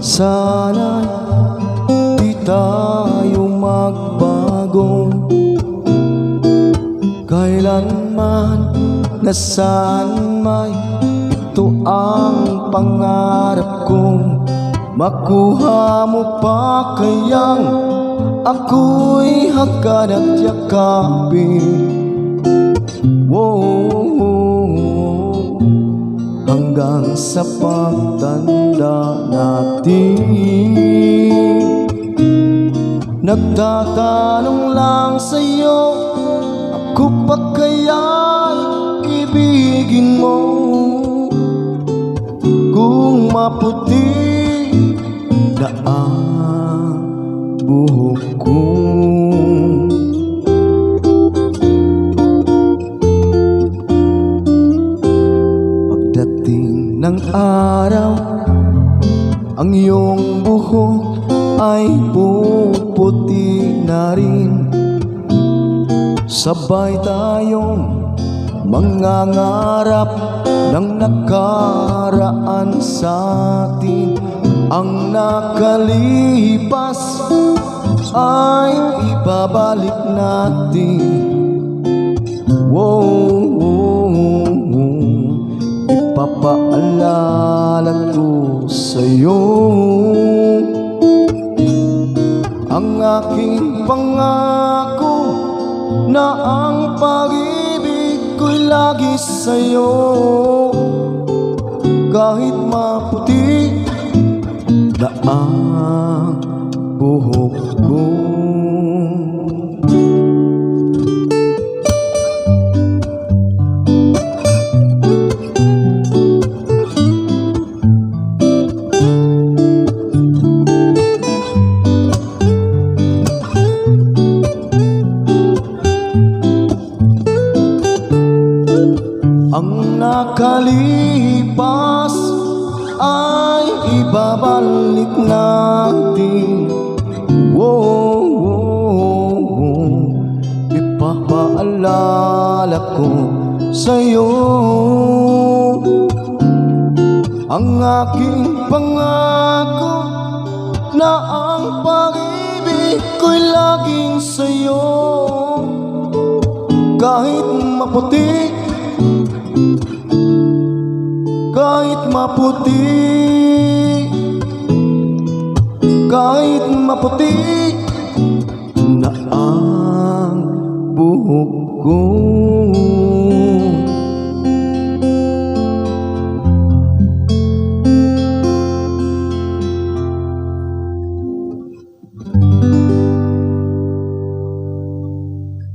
sana'y di tayo magbago. Kailanman nasaan may ito ang pangarap kong Makuha mo pa kayang ako'y hagkan at yakapin. Wow, hanggang sa pagtanda natin. Nagtatanong lang sa'yo Ako pa kaya ibigin mo? Kung maputi na ang buhok ko. Pagdating ng araw. Ang iyong buhok ay puputi na rin. Sabay tayong mangangarap ng nakaraan sa atin. Ang nakalipas ay ibabalik natin. Wow. Ipapaalala ko sa'yo. Ang aking pangako Na ang pag-ibig ko'y lagi sa'yo. Kahit maputi na ang buhok ko nakalipas ay ibabalik natin. Wow, wow, wow. Ipapaalala ko sa'yo. Ang aking pangako na ang pag-ibig ko'y laging sa'yo. Kahit maputi kahit maputi. Kahit maputi Na ang buhok ko